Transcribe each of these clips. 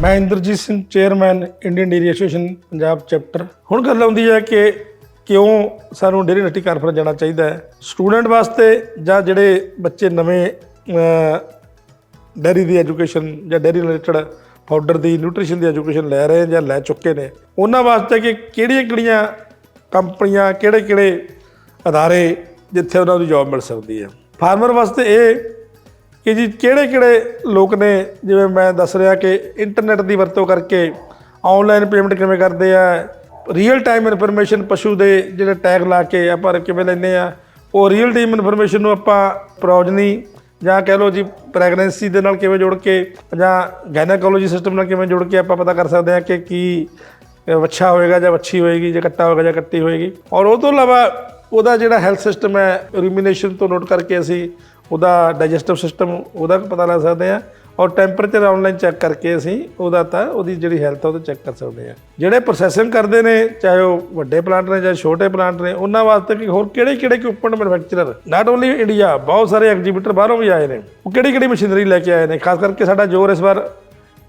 ਮੈਂ Inderjit Singh chairman Indian dairy association Punjab chapter ਹੁਣ ਗੱਲ ਆਉਂਦੀ ਹੈ ਕਿ ਕਿਉਂ ਸਾਨੂੰ ਡੇਰੀ ਨੱਟੀ ਕਾਨਫਰੰਸ ਜਾਣਾ ਚਾਹੀਦਾ ਹੈ? ਸਟੂਡੈਂਟ ਵਾਸਤੇ ਜਾਂ ਜਿਹੜੇ ਬੱਚੇ ਨਵੇਂ ਡੇਰੀ ਦੀ ਐਜੂਕੇਸ਼ਨ ਜਾਂ ਡੇਰੀ ਰਿਲੇਟਡ ਪਾਊਡਰ ਦੀ ਨਿਊਟ੍ਰੀਸ਼ਨ ਦੀ ਐਜੂਕੇਸ਼ਨ ਲੈ ਰਹੇ ਜਾਂ ਲੈ ਚੁੱਕੇ ਨੇ, ਉਹਨਾਂ ਵਾਸਤੇ ਕਿ ਕਿਹੜੀਆਂ ਕਿਹੜੀਆਂ ਕੰਪਨੀਆਂ, ਕਿਹੜੇ ਕਿਹੜੇ ਅਦਾਰੇ ਜਿੱਥੇ ਉਹਨਾਂ ਨੂੰ ਜੌਬ ਮਿਲ ਸਕਦੀ ਹੈ? ਫਾਰਮਰ ਵਾਸਤੇ ਇਹ ਕਿ ਜੀ ਕਿਹੜੇ ਕਿਹੜੇ ਲੋਕ ਨੇ, ਜਿਵੇਂ ਮੈਂ ਦੱਸ ਰਿਹਾ ਕਿ ਇੰਟਰਨੈਟ ਦੀ ਵਰਤੋਂ ਕਰਕੇ ਆਨਲਾਈਨ ਪੇਮੈਂਟ ਕਿਵੇਂ ਕਰਦੇ ਆ ਰੀਅਲ ਟਾਈਮ ਇਨਫੋਰਮੇਸ਼ਨ ਪਸ਼ੂ ਦੇ ਜਿਹੜੇ ਟੈਗ ਲਾ ਕੇ ਆਪਾਂ ਕਿਵੇਂ ਲੈਂਦੇ ਆ, ਉਹ ਰੀਅਲ ਟਾਈਮ ਇਨਫੋਰਮੇਸ਼ਨ ਨੂੰ ਆਪਾਂ ਪ੍ਰੋਜਨੀ ਜਾਂ ਕਹਿ ਲਓ ਜੀ ਪ੍ਰੈਗਨੈਂਸੀ ਦੇ ਨਾਲ ਕਿਵੇਂ ਜੋੜ ਕੇ ਜਾਂ ਗਾਇਨੋਕੋਲੋਜੀ ਸਿਸਟਮ ਨਾਲ ਕਿਵੇਂ ਜੋੜ ਕੇ ਆਪਾਂ ਪਤਾ ਕਰ ਸਕਦੇ ਹਾਂ ਕਿ ਕੀ ਵੱਛਾ ਹੋਏਗਾ ਜਾਂ ਵੱਛੀ ਹੋਏਗੀ ਜਾਂ ਕੱਟਾ ਹੋਏਗਾ ਜਾਂ ਕੱਟੀ ਹੋਏਗੀ। ਔਰ ਉਹ ਤੋਂ ਇਲਾਵਾ ਉਹਦਾ ਜਿਹੜਾ ਹੈਲਥ ਸਿਸਟਮ ਹੈ ਰੂਮੀਨੇਸ਼ਨ ਤੋਂ ਨੋਟ ਕਰਕੇ ਅਸੀਂ ਉਹਦਾ ਡਾਈਜੈਸਟਿਵ ਸਿਸਟਮ ਉਹਦਾ ਪਤਾ ਲੱਗ ਸਕਦੇ ਆ। ਔਰ ਟੈਂਪਰੇਚਰ ਆਨਲਾਈਨ ਚੈੱਕ ਕਰਕੇ ਅਸੀਂ ਉਹਦਾ ਤਾਂ ਉਹਦੀ ਜਿਹੜੀ ਹੈਲਥ ਆ ਉਹਦਾ ਚੈੱਕ ਕਰ ਸਕਦੇ ਆ। ਜਿਹੜੇ ਪ੍ਰੋਸੈਸਿੰਗ ਕਰਦੇ ਨੇ, ਚਾਹੇ ਉਹ ਵੱਡੇ ਪਲਾਂਟ ਨੇ ਜਾਂ ਛੋਟੇ ਪਲਾਂਟ ਨੇ, ਉਹਨਾਂ ਵਾਸਤੇ ਕਿ ਹੋਰ ਕਿਹੜੇ ਕਿਹੜੇ equipment manufacturer not only India ਬਹੁਤ ਸਾਰੇ ਐਗਜ਼ੀਬਿਟਰ ਬਾਹਰੋਂ ਵੀ ਆਏ ਨੇ। ਉਹ ਕਿਹੜੀ ਕਿਹੜੀ ਮਸ਼ੀਨਰੀ ਲੈ ਕੇ ਆਏ ਨੇ? ਖਾਸ ਕਰਕੇ ਸਾਡਾ ਜ਼ੋਰ ਇਸ ਵਾਰ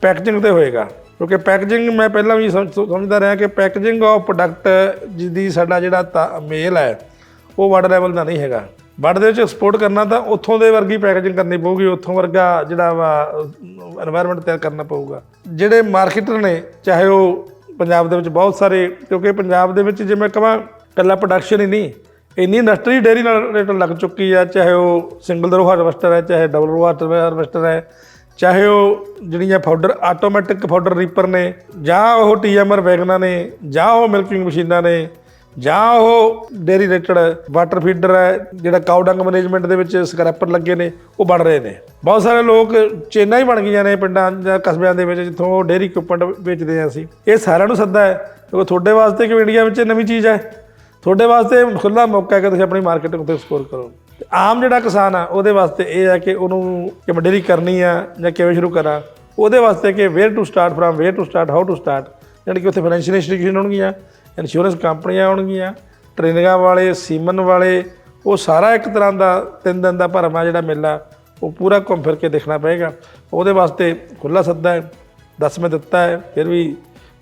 ਪੈਕੇਜਿੰਗ ਤੇ ਹੋਏਗਾ। ਕਿਉਂਕਿ ਪੈਕੇਜਿੰਗ ਮੈਂ ਪਹਿਲਾਂ ਵੀ ਸਮਝਦਾ ਰਿਹਾ ਕਿ ਪੈਕੇਜਿੰਗ ਆਫ ਪ੍ਰੋਡਕਟ ਜਿਹਦੀ ਸਾਡਾ ਜਿਹੜਾ ਤਾ- ਮੇਲ ਹੈ, ਉਹ ਵਾਟਰ ਲੈਵਲ ਦਾ ਨਹੀਂ ਹੈਗਾ। ਬਟ ਦੇ ਵਿੱਚ ਐਕਸਪੋਰਟ ਕਰਨਾ ਤਾਂ ਉੱਥੋਂ ਦੇ ਵਰਗੀ ਪੈਕੇਜਿੰਗ ਕਰਨੀ ਪਊਗੀ, ਉੱਥੋਂ ਵਰਗਾ ਜਿਹੜਾ ਵਾ এনवायरमेंट ਤਿਆਰ ਕਰਨਾ ਪਊਗਾ। ਜਿਹੜੇ ਮਾਰਕੀਟਰ ਨੇ, ਚਾਹੇ ਉਹ ਪੰਜਾਬ ਦੇ ਵਿੱਚ ਬਹੁਤ ਸਾਰੇ, ਕਿਉਂਕਿ ਪੰਜਾਬ ਦੇ ਵਿੱਚ ਜਿਵੇਂ ਕਹਾਂ ਕੱਲਾ ਪ੍ਰੋਡਕਸ਼ਨ ਹੀ ਨਹੀਂ, ਇੰਨੀ ਇੰਡਸਟਰੀ ਡੇਰੀ ਨਾਲ ਰੇਟ ਲੱਗ ਚੁੱਕੀ ਆ, ਚਾਹੇ ਉਹ ਸਿੰਗਲ ਰੋ ਹਾਰਵੈਸਟਰ ਹੈ, ਚਾਹੇ ਡਬਲ ਰੋ ਹਾਰਵੈਸਟਰ ਹੈ ਚਾਹੇ ਉਹ ਜਿਹੜੀਆਂ ਫਾਊਡਰ ਆਟੋਮੈਟਿਕ ਫਾਊਡਰ ਰੀਪਰ ਨੇ, ਜਾਂ ਉਹ ਟੀਐਮਆਰ ਵੈਗਨਾਂ ਨੇ, ਜਾਂ ਉਹ ਮਿਲਕਿੰਗ ਮਸ਼ੀਨਾਂ ਨੇ ਜਾਂ ਉਹ ਡੇਰੀ ਰਿਲੇਟਡ ਵਾਟਰ ਫੀਡਰ ਹੈ, ਜਿਹੜਾ ਕਾਊ ਡੰਗ ਮੈਨੇਜਮੈਂਟ ਦੇ ਵਿੱਚ ਸਕ੍ਰੈਪਰ ਲੱਗੇ ਨੇ, ਉਹ ਬਣ ਰਹੇ ਨੇ। ਬਹੁਤ ਸਾਰੇ ਲੋਕ ਚੇਨਾ ਹੀ ਬਣ ਗਈਆਂ ਨੇ ਪਿੰਡਾਂ ਜਾਂ ਕਸਬਿਆਂ ਦੇ ਵਿੱਚ, ਜਿੱਥੋਂ ਉਹ ਡੇਰੀ ਇਕਵਿਪਮੈਂਟ ਵੇਚਦੇ ਆ ਅਸੀਂ। ਇਹ ਸਾਰਿਆਂ ਨੂੰ ਸੱਦਾ ਹੈ, ਕਿਉਂਕਿ ਤੁਹਾਡੇ ਵਾਸਤੇ ਕਿ ਇੰਡੀਆ ਵਿੱਚ ਨਵੀਂ ਚੀਜ਼ ਹੈ? ਤੁਹਾਡੇ ਵਾਸਤੇ ਖੁੱਲਾ ਮੌਕਾ ਹੈ ਕਿ ਤੁਸੀਂ ਆਪਣੀ ਮਾਰਕੀਟ ਉੱਤੇ ਐਕਸਪਲੋਰ ਕਰੋ। ਆਮ ਜਿਹੜਾ ਕਿਸਾਨ ਆ, ਉਹਦੇ ਵਾਸਤੇ ਇਹ ਹੈ ਕਿ ਉਹਨੂੰ ਕਿ ਮੈਂ ਡੇਰੀ ਕਰਨੀ ਆ ਜਾਂ ਕਿਵੇਂ ਸ਼ੁਰੂ ਕਰਾਂ, ਉਹਦੇ ਵਾਸਤੇ ਕਿ where to start firm where to start how to start ਯਾਨੀ ਕਿ ਉੱਥੇ ਫਾਈਨੈਂਸ਼ੀਅਲ ਇੰਸਟੀਟਿਊਸ਼ਨ ਹੋਣਗੀਆਂ ਇੰਸ਼ੋਰੈਂਸ ਕੰਪਨੀਆਂ ਹੋਣਗੀਆਂ, ਟ੍ਰੇਨਿੰਗਾਂ ਵਾਲੇ, ਸੀਮਨ ਵਾਲੇ, ਉਹ ਸਾਰਾ ਇੱਕ ਤਰ੍ਹਾਂ ਦਾ ਤਿੰਨ ਦਿਨ ਦਾ ਭਰਮਾ ਜਿਹੜਾ ਮੇਲਾ, ਉਹ ਪੂਰਾ ਘੁੰਮ ਫਿਰ ਕੇ ਦੇਖਣਾ ਪਏਗਾ। ਉਹਦੇ ਵਾਸਤੇ ਖੁੱਲਾ ਸੱਦਾ ਹੈ 10 ਮੈਂ ਦਿੱਤਾ ਹੈ, ਫਿਰ ਵੀ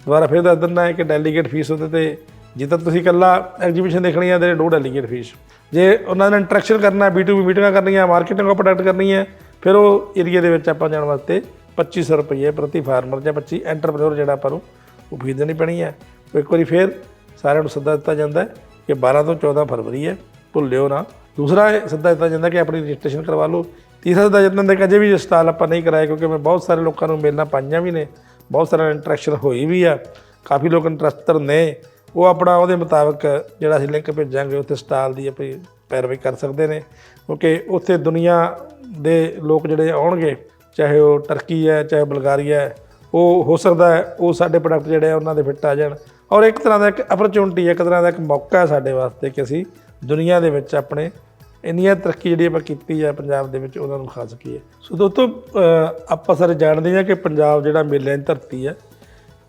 ਦੁਬਾਰਾ ਫਿਰ ਦੱਸ ਦਿੰਦਾ ਹੈ ਕਿ ਡੈਲੀਗੇਟ ਫੀਸ ਉਹਦੇ ਤੇ ਜਿੱਦਾਂ ਤੁਸੀਂ ਇਕੱਲਾ ਐਗਜੀਬਿਸ਼ਨ ਦੇਖਣੀ ਹੈ ਤੇ ਦੋ ਡੈਲੀਗੇਟ ਫੀਸ ਜੇ ਉਹਨਾਂ ਨਾਲ ਇੰਟਰੈਕਸ਼ਨ ਕਰਨਾ B2B ਮੀਟਿੰਗਾਂ ਕਰਨੀਆਂ ਮਾਰਕੀਟਿੰਗ ਆਫ ਪ੍ਰੋਡਕਟ ਕਰਨੀ ਹੈ, ਫਿਰ ਉਹ ਏਰੀਆ ਦੇ ਵਿੱਚ ਆਪਾਂ ਜਾਣ ਵਾਸਤੇ 2500 ਰੁਪਏ ਪ੍ਰਤੀ ਫਾਰਮਰ ਜਾਂ 25 ਐਂਟਰਪ੍ਰੈਨਿਓਰ ਜਿਹੜਾ ਆਪਾਂ ਨੂੰ ਉਹ ਫੀਸ ਦੇਣੀ ਪੈਣੀ ਹੈ। ਇੱਕ ਵਾਰੀ ਫਿਰ ਸਾਰਿਆਂ ਨੂੰ ਸੱਦਾ ਦਿੱਤਾ ਜਾਂਦਾ ਹੈ ਕਿ 12 ਤੋਂ 14 ਫਰਵਰੀ ਹੈ, ਭੁੱਲਿਓ ਨਾ। ਦੂਸਰਾ ਇਹ ਸੱਦਾ ਦਿੱਤਾ ਜਾਂਦਾ ਕਿ ਆਪਣੀ ਰਜਿਸਟ੍ਰੇਸ਼ਨ ਕਰਵਾ ਲਓ। ਤੀਸਰਾ ਸੱਦਾ ਦਿੱਤਾ ਜਾਂਦਾ ਕਿ ਅਜੇ ਵੀ ਸਟਾਲ ਆਪਾਂ ਨਹੀਂ ਕਰਾਇਆ ਕਿਉਂਕਿ ਮੈਂ ਬਹੁਤ ਸਾਰੇ ਲੋਕਾਂ ਨੂੰ ਮਿਲਣਾ ਪਾਈਆਂ ਵੀ ਨੇ, ਬਹੁਤ ਸਾਰਾ ਇੰਟਰੈਕਸ਼ਨ ਹੋਈ ਵੀ ਆ। ਕਾਫੀ ਲੋਕ ਇੰਟਰਸਟਡ ਨੇ। ਉਹ ਆਪਣਾ ਉਹਦੇ ਮੁਤਾਬਕ ਜਿਹੜਾ ਅਸੀਂ ਲਿੰਕ ਭੇਜਾਂਗੇ, ਉੱਥੇ ਸਟਾਲ ਦੀ ਆਪਣੀ ਪੈਰਵਾਈ ਕਰ ਸਕਦੇ ਨੇ। ਕਿਉਂਕਿ ਉੱਥੇ ਦੁਨੀਆ ਦੇ ਲੋਕ ਜਿਹੜੇ ਆਉਣਗੇ, ਚਾਹੇ ਉਹ ਟਰਕੀ ਹੈ, ਚਾਹੇ ਬਲਗਾਰੀਆ ਹੈ ਉਹ ਹੋ ਸਕਦਾ ਹੈ ਉਹ ਸਾਡੇ ਪ੍ਰੋਡਕਟ ਜਿਹੜੇ ਆ ਉਹਨਾਂ ਦੇ ਫਿੱਟ ਆ ਜਾਣ। ਔਰ ਇੱਕ ਤਰ੍ਹਾਂ ਦਾ ਇੱਕ ਅਪਰਚੂਨਿਟੀ ਹੈ ਇੱਕ ਤਰ੍ਹਾਂ ਦਾ ਇੱਕ ਮੌਕਾ ਹੈ ਸਾਡੇ ਵਾਸਤੇ ਕਿ ਅਸੀਂ ਦੁਨੀਆ ਦੇ ਵਿੱਚ ਆਪਣੇ ਇੰਨੀਆਂ ਤਰੱਕੀ ਜਿਹੜੀ ਆਪਾਂ ਕੀਤੀ ਹੈ ਪੰਜਾਬ ਦੇ ਵਿੱਚ, ਉਹਨਾਂ ਨੂੰ ਖਾ ਸਕੀਏ। ਸੋ ਦੋਸਤੋ ਆਪਾਂ ਸਾਰੇ ਜਾਣਦੇ ਹਾਂ ਕਿ ਪੰਜਾਬ ਜਿਹੜਾ ਮੇਲਿਆਂ ਦੀ ਧਰਤੀ ਹੈ,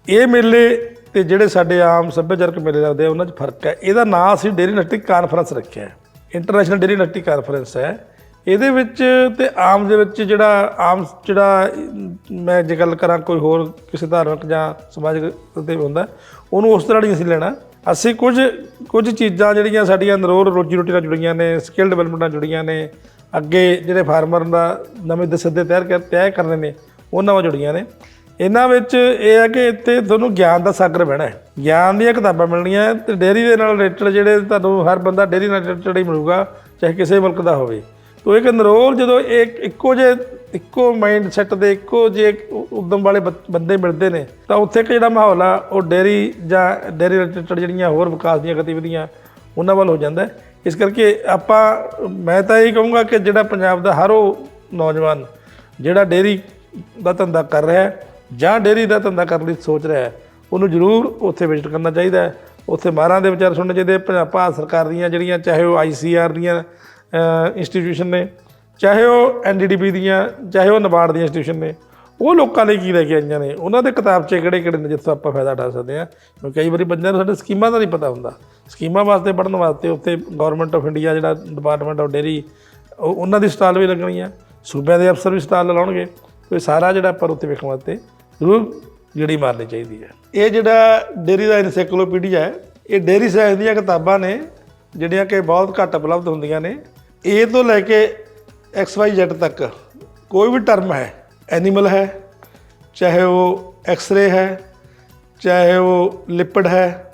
ਇਹ ਮੇਲੇ ਤੇ ਜਿਹੜੇ ਸਾਡੇ ਆਮ ਸੱਭਿਆਚਾਰਕ ਮੇਲੇ ਲੱਗਦੇ ਆ, ਉਹਨਾਂ 'ਚ ਫ਼ਰਕ ਹੈ। ਇਹਦਾ ਨਾਂ ਅਸੀਂ ਡੇਰੀ ਨੈਟਿਕ ਕਾਨਫਰੰਸ ਰੱਖਿਆ ਹੈ। ਇੰਟਰਨੈਸ਼ਨਲ ਡੇਰੀ ਨੈਟਿਕ ਕਾਨਫਰੰਸ ਹੈ। ਇਹਦੇ ਵਿੱਚ ਤੇ ਆਮ ਦੇ ਵਿੱਚ ਜਿਹੜਾ, ਆਮ ਜਿਹੜਾ ਮੈਂ ਜੇ ਗੱਲ ਕਰਾਂ ਕੋਈ ਹੋਰ ਕਿਸੇ ਧਾਰਮਿਕ ਜਾਂ ਸਮਾਜਿਕ ਤੇ ਹੁੰਦਾ, ਉਹਨੂੰ ਉਸ ਤਰ੍ਹਾਂ ਨਹੀਂ ਅਸੀਂ ਲੈਣਾ। ਅਸੀਂ ਕੁਝ ਕੁਝ ਚੀਜ਼ਾਂ ਜਿਹੜੀਆਂ ਸਾਡੀਆਂ ਨਰੋਰ ਰੋਜੀ ਰੋਟੀ ਨਾਲ ਜੁੜੀਆਂ ਨੇ ਸਕਿੱਲ ਡਿਵੈਲਪਮੈਂਟ ਨਾਲ ਜੁੜੀਆਂ ਨੇ, ਅੱਗੇ ਜਿਹੜੇ ਫਾਰਮਰ ਦਾ ਨਵੇਂ ਦਸਦੇ ਤਿਆਰ ਕਰ ਤੈਅ ਕਰਨੇ ਨੇ ਉਹਨਾਂ ਨਾਲ ਜੁੜੀਆਂ ਨੇ। ਇਹਨਾਂ ਵਿੱਚ ਇਹ ਹੈ ਕਿ ਇੱਥੇ ਤੁਹਾਨੂੰ ਗਿਆਨ ਦਾ ਸਾਗਰ ਬਹਿਣਾ ਹੈ। ਗਿਆਨ ਦੀਆਂ ਕਿਤਾਬਾਂ ਮਿਲਣੀਆਂ ਹੈ ਤੇ ਡੇਅਰੀ ਦੇ ਨਾਲ ਰਿਲੇਟਡ ਜਿਹੜੇ ਤੁਹਾਨੂੰ ਹਰ ਬੰਦਾ ਡੇਅਰੀ ਨਾਲ ਰਿਲੇਟਡ ਹੀ ਮਿਲੂਗਾ, ਚਾਹੇ ਕਿਸੇ ਮੁਲਕ ਦਾ ਹੋਵੇ। ਤੋ ਇੱਕ ਨਰੋਲ ਜਦੋਂ ਇੱਕ ਇੱਕੋ ਜੇ ਇੱਕੋ ਮਾਈਂਡ ਸੈਟ ਦੇ ਇੱਕੋ ਜੇ ਉਦਮ ਵਾਲੇ ਬ- ਬੰਦੇ ਮਿਲਦੇ ਨੇ, ਤਾਂ ਉੱਥੇ ਇੱਕ ਜਿਹੜਾ ਮਾਹੌਲ ਆ, ਉਹ ਡੇਅਰੀ ਜਾਂ ਡੇਅਰੀ ਰਿਲੇਟਡ ਜਿਹੜੀਆਂ ਹੋਰ ਵਿਕਾਸ ਦੀਆਂ ਗਤੀਵਿਧੀਆਂ, ਉਹਨਾਂ ਵੱਲ ਹੋ ਜਾਂਦਾ ਇਸ ਕਰਕੇ ਆਪਾਂ ਮੈਂ ਤਾਂ ਇਹ ਕਹੂੰਗਾ ਕਿ ਜਿਹੜਾ ਪੰਜਾਬ ਦਾ ਹਰ ਉਹ ਨੌਜਵਾਨ ਜਿਹੜਾ ਡੇਅਰੀ ਦਾ ਧੰਦਾ ਕਰ ਰਿਹਾ ਹੈ ਜਾਂ ਡੇਅਰੀ ਦਾ ਧੰਦਾ ਕਰਨ ਲਈ ਸੋਚ ਰਿਹਾ ਹੈ, ਉਹਨੂੰ ਜ਼ਰੂਰ ਉੱਥੇ ਵਿਜ਼ਿਟ ਕਰਨਾ ਚਾਹੀਦਾ ਹੈ। ਉੱਥੇ ਮਾਰਾਂ ਦੇ ਵਿਚਾਰ ਸੁਣਨੇ ਚਾਹੀਦੇ ਪੰਜਾਬ ਭਾਰਤ ਸਰਕਾਰ ਦੀਆਂ ਜਿਹੜੀਆਂ, ਚਾਹੇ ਉਹ ਆਈਸੀਆਰ ਦੀਆਂ ਇੰਸਟੀਟਿਊਸ਼ਨ ਨੇ, ਚਾਹੇ ਉਹ ਐਨਡੀਡੀਬੀ ਦੀਆਂ, ਚਾਹੇ ਉਹ ਨਬਾਰਡ ਦੀਆਂ ਇੰਸਟੀਟਿਊਸ਼ਨ ਨੇ, ਉਹ ਲੋਕਾਂ ਲਈ ਕੀ ਲੈ ਕੇ ਆਈਆਂ ਨੇ? ਉਹਨਾਂ ਦੇ ਕਿਤਾਬਚੇ ਕਿਹੜੇ ਕਿਹੜੇ ਨੇ ਜਿੱਥੋਂ ਆਪਾਂ ਫਾਇਦਾ ਉਠਾ ਸਕਦੇ ਹਾਂ? ਕਿਉਂਕਿ ਕਈ ਵਾਰੀ ਬੰਦਿਆਂ ਨੂੰ ਸਾਡੇ ਸਕੀਮਾਂ ਦਾ ਨਹੀਂ ਪਤਾ ਹੁੰਦਾ। ਸਕੀਮਾਂ ਵਾਸਤੇ, ਪੜ੍ਹਨ ਵਾਸਤੇ ਉੱਥੇ ਗਵਰਨਮੈਂਟ ਆਫ ਇੰਡੀਆ ਜਿਹੜਾ ਡਿਪਾਰਟਮੈਂਟ ਆਫ ਡੇਰੀ ਉਹ ਉਹਨਾਂ ਦੀ ਸਟਾਲ ਵੀ ਲੱਗਣੀ ਆ। ਸੂਬਿਆਂ ਦੇ ਅਫਸਰ ਵੀ ਸਟਾਲ ਲਾਉਣਗੇ। ਤੇ ਸਾਰਾ ਜਿਹੜਾ ਆਪਾਂ ਉੱਤੇ ਵੇਖਣ ਵਾਸਤੇ ਜ਼ਰੂਰ ਜਿਹੜੀ ਮਾਰਨੀ ਚਾਹੀਦੀ ਹੈ। ਇਹ ਜਿਹੜਾ ਡੇਰੀ ਦਾ ਐਨਸਾਈਕਲੋਪੀਡੀਆ ਹੈ, ਇਹ ਡੇਰੀ ਸਾਇੰਸ ਦੀਆਂ ਕਿਤਾਬਾਂ ਨੇ। ਜਿਹੜੀਆਂ ਕਿ ਬਹੁਤ ਘੱਟ ਉਪਲਬਧ ਹੁੰਦੀਆਂ ਨੇ ਏ ਤੋਂ ਲੈ ਕੇ ਐਕਸ ਵਾਈ ਜ਼ੈਡ ਤੱਕ ਕੋਈ ਵੀ ਟਰਮ ਹੈ ਐਨੀਮਲ ਹੈ, ਚਾਹੇ ਉਹ ਐਕਸ-ਰੇ ਹੈ, ਚਾਹੇ ਉਹ ਲਿਪਿਡ ਹੈ,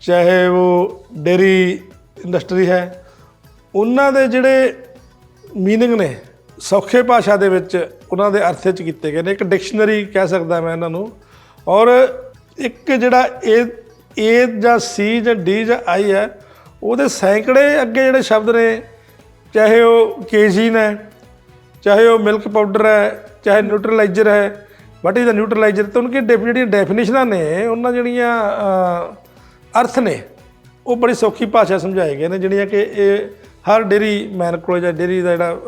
ਚਾਹੇ ਉਹ ਡੇਰੀ ਇੰਡਸਟਰੀ ਹੈ, ਉਹਨਾਂ ਦੇ ਜਿਹੜੇ ਮੀਨਿੰਗ ਨੇ, ਸੌਖੇ ਭਾਸ਼ਾ ਦੇ ਵਿੱਚ ਉਹਨਾਂ ਦੇ ਅਰਥ ਵਿੱਚ ਕੀਤੇ ਗਏ ਨੇ, ਇੱਕ ਡਿਕਸ਼ਨਰੀ ਕਹਿ ਸਕਦਾ ਮੈਂ ਇਹਨਾਂ ਨੂੰ, ਔਰ ਇੱਕ ਜਿਹੜਾ ਏ ਏ ਜਾਂ ਸੀ ਜਾਂ ਡੀ ਜਾਂ ਆਈ ਹੈ ਉਹਦੇ ਸੈਂਕੜੇ ਅੱਗੇ ਜਿਹੜੇ ਸ਼ਬਦ ਨੇ, ਚਾਹੇ ਉਹ ਕੇਜੀਨ ਹੈ, ਚਾਹੇ ਉਹ ਮਿਲਕ ਪਾਊਡਰ ਹੈ, ਚਾਹੇ ਨਿਊਟਰਲਾਈਜ਼ਰ ਹੈ ਵਾਟ ਇਜ਼ ਦਾ ਨਿਊਟਰਲਾਈਜ਼ਰ ਤਾਂ ਉਹਨਾਂ ਦੀ ਡੈਫ- ਜਿਹੜੀਆਂ ਡੈਫੀਨੇਸ਼ਨਾਂ ਨੇ, ਉਹਨਾਂ ਜਿਹੜੀਆਂ ਅਰਥ ਨੇ, ਉਹ ਬੜੀ ਸੌਖੀ ਭਾਸ਼ਾ ਸਮਝਾਏ ਗਏ ਨੇ, ਜਿਹੜੀਆਂ ਕਿ ਇਹ ਹਰ ਡੇਰੀ ਮੈਨ ਕੋਲ ਜਾਂ ਡੇਰੀ ਦਾ ਜਿਹੜਾ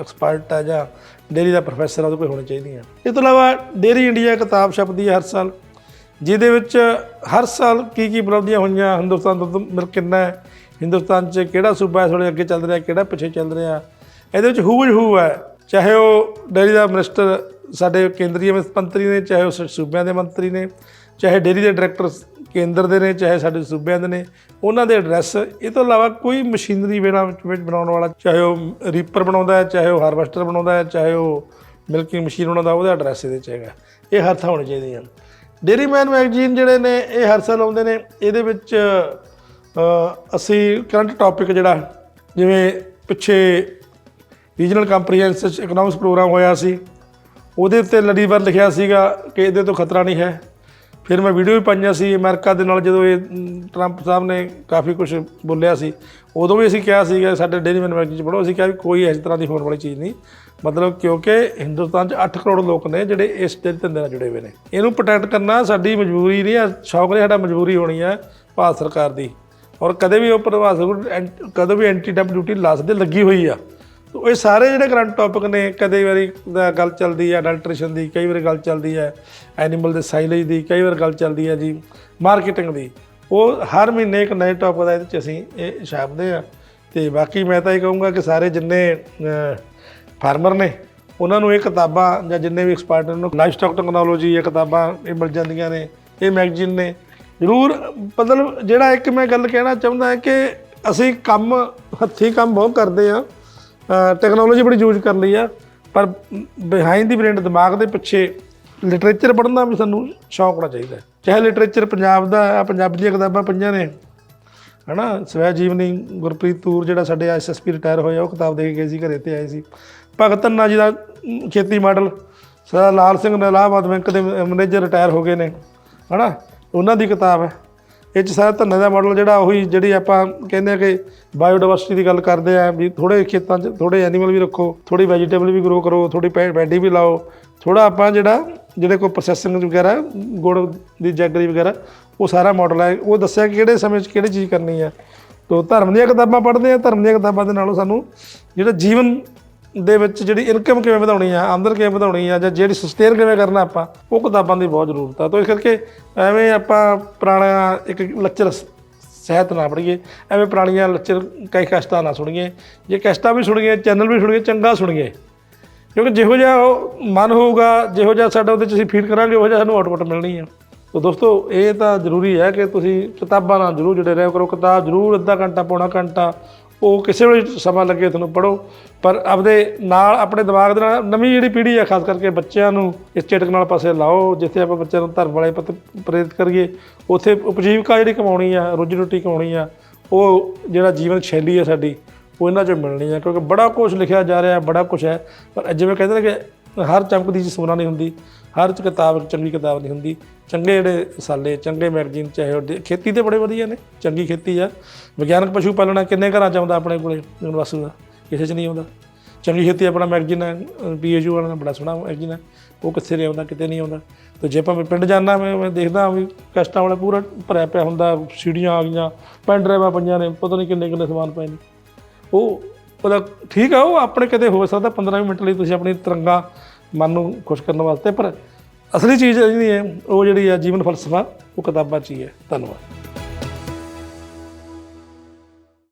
ਐਕਸਪਰਟ ਹੈ ਜਾਂ ਡੇਰੀ ਦਾ ਪ੍ਰੋਫੈਸਰ ਆ, ਉਹਦੇ ਕੋਲ ਹੋਣੀ ਚਾਹੀਦੀਆਂ ਇਸ ਤੋਂ ਇਲਾਵਾ ਡੇਰੀ ਇੰਡੀਆ ਕਿਤਾਬ ਛਪਦੀ ਹੈ ਹਰ ਸਾਲ। ਜਿਹਦੇ ਵਿੱਚ ਹਰ ਸਾਲ ਕੀ ਕੀ ਉਪਲਬਧੀਆਂ ਹੋਈਆਂ, ਹਿੰਦੁਸਤਾਨ ਦਾ ਦੁੱਧ ਮਿਲਕ ਕਿੰਨਾ ਹੈ, ਹਿੰਦੁਸਤਾਨ 'ਚ ਕਿਹੜਾ ਸੂਬਾ ਇਸ ਵੇਲੇ ਅੱਗੇ ਚੱਲ ਰਿਹਾ, ਕਿਹੜਾ ਪਿੱਛੇ ਚੱਲ ਰਿਹਾ? ਇਹਦੇ ਵਿੱਚ ਹੂ ਹੂ ਹੈ, ਚਾਹੇ ਉਹ ਡੇਰੀ ਦਾ ਮਿਨਿਸਟਰ ਸਾਡੇ ਕੇਂਦਰੀ ਮੰਤਰੀ ਨੇ, ਚਾਹੇ ਉਹ ਸੂਬਿਆਂ ਦੇ ਮੰਤਰੀ ਨੇ, ਚਾਹੇ ਡੇਰੀ ਦੇ ਡਾਇਰੈਕਟਰ ਕੇਂਦਰ ਦੇ ਨੇ, ਚਾਹੇ ਸਾਡੇ ਸੂਬਿਆਂ ਦੇ ਨੇ, ਉਹਨਾਂ ਦੇ ਐਡਰੈਸ ਇਹ ਤੋਂ ਇਲਾਵਾ ਕੋਈ ਮਸ਼ੀਨਰੀ ਵੇਣਾ ਵਿੱਚ ਬਣਾਉਣ ਵਾਲਾ, ਚਾਹੇ ਉਹ ਰੀਪਰ ਬਣਾਉਂਦਾ ਹੈ, ਚਾਹੇ ਉਹ ਹਾਰਵੈਸਟਰ ਬਣਾਉਂਦਾ ਹੈ, ਚਾਹੇ ਉਹ ਮਿਲਕਿੰਗ ਮਸ਼ੀਨ ਬਣਾਉਂਦਾ ਉਹਦਾ ਐਡਰੈਸ ਇਹਦੇ 'ਚ ਹੈਗਾ। ਇਹ ਹਰ ਥਾਂ ਹੋਣੇ ਚਾਹੀਦੇ ਹਨ ਡੇਰੀ ਮੈਨ ਮੈਗਜ਼ੀਨ ਜਿਹੜੇ ਨੇ, ਇਹ ਹਰ ਸਾਲ ਆਉਂਦੇ ਨੇ। ਇਹਦੇ ਵਿੱਚ ਅਸੀਂ ਕਰੰਟ ਟੌਪਿਕ ਜਿਹੜਾ, ਜਿਵੇਂ ਪਿੱਛੇ ਰੀਜਨਲ ਕੰਪਰੀਹੈਂਸਿਵ ਇਕਨੋਮਿਕਸ ਪ੍ਰੋਗਰਾਮ ਹੋਇਆ ਸੀ, ਉਹਦੇ ਉੱਤੇ ਲੜੀਵਾਰ ਲਿਖਿਆ ਸੀਗਾ ਕਿ ਇਹਦੇ ਤੋਂ ਖਤਰਾ ਨਹੀਂ ਹੈ। ਫਿਰ ਮੈਂ ਵੀਡੀਓ ਵੀ ਪਾਈਆਂ ਸੀ ਅਮਰੀਕਾ ਦੇ ਨਾਲ ਜਦੋਂ ਇਹ ਟਰੰਪ ਸਾਹਿਬ ਨੇ ਕਾਫੀ ਕੁਝ ਬੋਲਿਆ ਸੀ, ਉਦੋਂ ਵੀ ਅਸੀਂ ਕਿਹਾ ਸੀਗਾ ਸਾਡੇ ਡੇਰੀ ਮੈਨੂਫੈਕਚਰਿੰਗ ਚ ਪੜੋ ਅਸੀਂ ਕਿਹਾ ਵੀ ਕੋਈ ਇਸ ਤਰ੍ਹਾਂ ਦੀ ਹੋਣ ਵਾਲੀ ਚੀਜ਼ ਨਹੀਂ, ਮਤਲਬ ਕਿਉਂਕਿ ਹਿੰਦੁਸਤਾਨ 'ਚ 8 ਕਰੋੜ ਲੋਕ ਨੇ ਜਿਹੜੇ ਇਸ ਦੇ ਧੰਦੇ ਨਾਲ ਜੁੜੇ ਹੋਏ ਨੇ। ਇਹਨੂੰ ਪ੍ਰੋਟੈਕਟ ਕਰਨਾ ਸਾਡੀ ਮਜਬੂਰੀ ਨਹੀਂ ਹੈ ਸ਼ੌਕ ਨਹੀਂ ਸਾਡਾ ਮਜਬੂਰੀ ਹੋਣੀ ਹੈ ਭਾਰਤ ਸਰਕਾਰ ਦੀ। ਔਰ ਕਦੇ ਵੀ ਉਹ ਪ੍ਰਭਾਵ ਕਦੇ ਵੀ ਐਂਟੀ ਡੰਪ ਡਿਊਟੀ ਲਾ ਸਕਦੇ ਲੱਗੀ ਹੋਈ ਆ ਤੋ ਇਹ ਸਾਰੇ ਜਿਹੜੇ ਕਰੰਟ ਟੌਪਿਕ ਨੇ, ਕਦੇ ਵਾਰੀ ਗੱਲ ਚੱਲਦੀ ਹੈ ਅਡਲਟ੍ਰੇਸ਼ਨ ਦੀ, ਕਈ ਵਾਰੀ ਗੱਲ ਚੱਲਦੀ ਹੈ ਐਨੀਮਲ ਦੇ ਸਾਈਲੇਜ ਦੀ, ਕਈ ਵਾਰ ਗੱਲ ਚੱਲਦੀ ਹੈ ਜੀ ਮਾਰਕੀਟਿੰਗ ਦੀ। ਉਹ ਹਰ ਮਹੀਨੇ ਇੱਕ ਨਵੇਂ ਟੌਪਿਕ ਦਾ ਇਹਦੇ ਚ ਅਸੀਂ ਇਹ ਛਾਪਦੇ ਆ ਤੇ ਬਾਕੀ ਮੈਂ ਤਾਂ ਇਹ ਕਹੂੰਗਾ ਕਿ ਸਾਰੇ ਜਿੰਨੇ ਫਾਰਮਰ ਨੇ, ਉਹਨਾਂ ਨੂੰ ਇਹ ਕਿਤਾਬਾਂ ਜਾਂ ਜਿੰਨੇ ਵੀ ਐਕਸਪਰਟ ਨੇ, ਉਹਨਾਂ ਨੂੰ ਲਾਈਫ ਸਟਾਕ ਟੈਕਨੋਲੋਜੀ ਇਹ ਕਿਤਾਬਾਂ ਇਹ ਮਿਲ ਜਾਂਦੀਆਂ ਨੇ, ਇਹ ਮੈਗਜ਼ੀਨ ਨੇ। ਜ਼ਰੂਰ, ਮਤਲਬ ਜਿਹੜਾ ਇੱਕ ਮੈਂ ਗੱਲ ਕਹਿਣਾ ਚਾਹੁੰਦਾ ਹਾਂ ਕਿ ਅਸੀਂ ਕੰਮ, ਹੱਥੀਂ ਕੰਮ ਬਹੁਤ ਕਰਦੇ ਆ ਟੈਕਨੋਲੋਜੀ ਬੜੀ ਯੂਜ਼ ਕਰ ਲਈ ਆ ਪਰ ਬਿਹਾਈਂਡ ਦੀ ਬ੍ਰੇਨ ਦਿਮਾਗ ਦੇ ਪਿੱਛੇ ਲਿਟਰੇਚਰ ਪੜ੍ਹਨ ਦਾ ਵੀ ਸਾਨੂੰ ਸ਼ੌਂਕ ਹੋਣਾ ਚਾਹੀਦਾ ਚਾਹੇ ਲਿਟਰੇਚਰ ਪੰਜਾਬ ਦਾ ਆ ਪੰਜਾਬੀ ਦੀਆਂ ਕਿਤਾਬਾਂ ਪਈਆਂ ਨੇ ਹਨਾ? ਸਵੈ ਜੀਵਨੀ ਗੁਰਪ੍ਰੀਤ ਤੂਰ ਜਿਹੜਾ ਸਾਡੇ ਐਸਐਸਪੀ ਰਿਟਾਇਰ ਹੋਇਆ ਉਹ ਕਿਤਾਬ ਦੇ ਕੇ ਗਏ ਸੀ ਘਰੇ ਤੇ ਆਏ ਸੀ। ਭਗਤ ਧੰਨਾ ਜੀ ਦਾ ਅਮ, ਖੇਤੀ ਮਾਡਲ ਸਰਦਾਰ ਲਾਲ ਸਿੰਘ ਨੇ ਬੈਂਕ ਦੇ ਮੈਨੇਜਰ ਰਿਟਾਇਰ ਹੋ ਗਏ ਨੇ ਹਨਾ? ਉਹਨਾਂ ਦੀ ਕਿਤਾਬ ਹੈ। ਇਹ ਚ ਸਾਰਾ ਧੰਨੇ ਦਾ ਮਾਡਲ ਜਿਹੜਾ ਉਹੀ ਜਿਹੜੀ ਆਪਾਂ ਕਹਿੰਦੇ ਆ ਕਿ ਬਾਇਓਡਾਇਵਰਸਿਟੀ ਦੀ ਗੱਲ ਕਰਦੇ ਆ, ਵੀ ਥੋੜੇ ਖੇਤਾਂ 'ਚ ਥੋੜੇ ਐਨੀਮਲ ਵੀ ਰੱਖੋ ਥੋੜੀ ਵੈਜੀਟੇਬਲ ਵੀ ਗਰੋ ਕਰੋ ਥੋੜੀ ਪੈਡੀ ਵੀ ਲਾਓ ਥੋੜਾ ਆਪਾਂ ਜਿਹੜਾ, ਜਿਹੜੇ ਕੋਈ ਪ੍ਰੋਸੈਸਿੰਗ ਵਗੈਰਾ, ਗੁੜ ਦੀ ਜੈਗਰੀ ਵਗੈਰਾ, ਉਹ ਸਾਰਾ ਮਾਡਲ ਹੈ ਉਹ ਦੱਸਿਆ ਕਿ ਕਿਹੜੇ ਸਮੇਂ 'ਚ ਕਿਹੜੀ ਚੀਜ਼ ਕਰਨੀ ਹੈ ਤੋ ਧਰਮ ਦੀਆਂ ਕਿਤਾਬਾਂ ਪੜ੍ਹਦੇ ਆ, ਧਰਮ ਦੀਆਂ ਕਿਤਾਬਾਂ ਦੇ ਨਾਲੋਂ ਸਾਨੂੰ ਜਿਹੜਾ ਜੀਵਨ ਦੇ ਵਿੱਚ ਜਿਹੜੀ ਇਨਕਮ ਕਿਵੇਂ ਵਧਾਉਣੀ ਆ, ਆਮਦਨ ਕਿਵੇਂ ਵਧਾਉਣੀ ਆ, ਜਾਂ ਜਿਹੜੀ ਸਸਟੇਨ ਕਿਵੇਂ ਕਰਨਾ ਆਪਾਂ, ਉਹ ਕਿਤਾਬਾਂ ਦੀ ਬਹੁਤ ਜ਼ਰੂਰਤ ਆ। ਤਾਂ ਇਸ ਕਰਕੇ ਐਵੇਂ ਆਪਾਂ ਪੁਰਾਣਾ ਇੱਕ ਲੈਕਚਰ ਸਹਿਤ ਨਾ ਪੜੀਏ ਐਵੇਂ ਪੁਰਾਣੀਆਂ ਲੈਕਚਰ ਕਈ ਕਸ਼ਟਾਂ ਨਾ ਸੁਣੀਏ। ਜੇ ਕਸ਼ਟਾਂ ਵੀ ਸੁਣੀਏ ਚੈਨਲ ਵੀ ਸੁਣੀਏ, ਚੰਗਾ ਸੁਣੀਏ। ਕਿਉਂਕਿ ਜਿਹੋ ਜਿਹਾ ਉਹ ਮਨ ਹੋਊਗਾ, ਜਿਹੋ ਜਿਹਾ ਸਾਡਾ ਉਹਦੇ ਚ ਅਸੀਂ ਫੀਲ ਕਰਾਂਗੇ, ਉਹ ਜਿਹਾ ਸਾਨੂੰ ਆਊਟਪੁੱਟ ਮਿਲਣੀ ਆ। ਤੋ ਦੋਸਤੋ, ਇਹ ਤਾਂ ਜ਼ਰੂਰੀ ਹੈ ਕਿ ਤੁਸੀਂ ਕਿਤਾਬਾਂ ਨਾਲ ਜ਼ਰੂਰ ਜੁੜੇ ਰਹੋ, ਕਰੋ ਕਿਤਾਬ ਜ਼ਰੂਰ ਅੱਧਾ ਘੰਟਾ, ਪੌਣਾ ਘੰਟਾ ਉਹ ਕਿਸੇ ਵੇਲੇ ਸਮਾਂ ਲੱਗੇ ਤੁਹਾਨੂੰ ਪੜੋ ਪਰ ਆਪਦੇ ਨਾਲ, ਆਪਣੇ ਦਿਮਾਗ ਦੇ ਨਾਲ ਨਵੀਂ ਜਿਹੜੀ ਪੀੜ੍ਹੀ ਹੈ ਖਾਸ ਕਰਕੇ ਬੱਚਿਆਂ ਨੂੰ ਇਸ ਚਟਕ ਨਾਲ ਪਾਸੇ ਲਾਓ, ਜਿੱਥੇ ਆਪਾਂ ਬੱਚਿਆਂ ਨੂੰ ਧਰਮ ਵਾਲੇ ਪਤ ਪ੍ਰੇਰਿਤ ਕਰੀਏ, ਉੱਥੇ ਉਪਜੀਵਕਾ ਜਿਹੜੀ ਕਮਾਉਣੀ ਆ, ਰੋਜੀ ਰੋਟੀ ਕਮਾਉਣੀ ਆ, ਉਹ ਜਿਹੜਾ ਜੀਵਨ ਸ਼ੈਲੀ ਹੈ ਸਾਡੀ, ਉਹ ਇਹਨਾਂ 'ਚੋਂ ਮਿਲਣੀ ਆ, ਕਿਉਂਕਿ ਬੜਾ ਕੁਝ ਲਿਖਿਆ ਜਾ ਰਿਹਾ, ਬੜਾ ਕੁਝ ਹੈ, ਪਰ ਜਿਵੇਂ ਕਹਿੰਦੇ ਨੇ ਕਿ ਹਰ ਚਮਕਦੀ ਚੀਜ਼ ਸੋਨਾ ਨਹੀਂ ਹੁੰਦੀ। ਹਰ ਚ ਕਿਤਾਬ ਚੰਗੀ ਕਿਤਾਬ ਨਹੀਂ ਹੁੰਦੀ। ਚੰਗੇ ਜਿਹੜੇ ਸਾਲੇ ਚੰਗੇ ਮੈਗਜ਼ੀਨ ਚਾਹੇ ਉਹ ਦੇ- ਖੇਤੀ ਤੇ ਬੜੇ ਵਧੀਆ ਨੇ, ਚੰਗੀ ਖੇਤੀ ਆ। ਵਿਗਿਆਨਕ ਪਸ਼ੂ ਪਾਲਣਾ ਕਿੰਨੇ ਘਰਾਂ ਚ ਆਉਂਦਾ ਆਪਣੇ ਕੋਲੇ, ਯੂਨੀਵਰਸਿਟੀ ਦਾ? ਕਿਸੇ ਚ ਨਹੀਂ ਆਉਂਦਾ। ਚੰਗੀ ਖੇਤੀ ਆਪਣਾ ਮੈਗਜ਼ੀਨ ਹੈ ਪੀਏਯੂ ਵਾਲਾ ਬੜਾ ਸੋਹਣਾ ਮੈਗਜ਼ੀਨ ਹੈ, ਉਹ ਕਿੱਥੇ ਨਹੀਂ ਆਉਂਦਾ, ਕਿਤੇ ਨਹੀਂ ਆਉਂਦਾ। ਤੇ ਜੇ ਆਪਾਂ ਪਿੰਡ ਜਾਂਦਾ, ਮੈਂ ਮੈਂ ਦੇਖਦਾ ਵੀ ਕਸ਼ਟਾਂ ਵਾਲਾ ਪੂਰਾ ਭਰਿਆ ਪਿਆ ਹੁੰਦਾ, ਸੀੜੀਆਂ ਆ ਗਈਆਂ ਪੈਨ ਡਰਾਈਵਾਂ ਪਈਆਂ ਨੇ, ਪਤਾ ਨਹੀਂ ਕਿੰਨੇ ਕਿੰਨੇ ਸਮਾਨ ਪਏ ਨੇ। ਉਹ ਉਹਦਾ ਠੀਕ ਆ, ਉਹ ਆਪਣੇ ਕਿਤੇ ਹੋ ਸਕਦਾ 15 ਮਿੰਟ ਲਈ ਤੁਸੀਂ ਆਪਣੀ ਤਰੰਗਾ ਮਨ ਨੂੰ ਖੁਸ਼ ਕਰਨ ਵਾਸਤੇ, ਪਰ ਅਸਲੀ ਚੀਜ਼ ਜਿਹੜੀ ਹੈ, ਉਹ ਜਿਹੜੀ ਹੈ ਜੀਵਨ ਫਲਸਫਾ, ਉਹ ਕਿਤਾਬਾਂ 'ਚ ਹੀ ਹੈ। ਧੰਨਵਾਦ।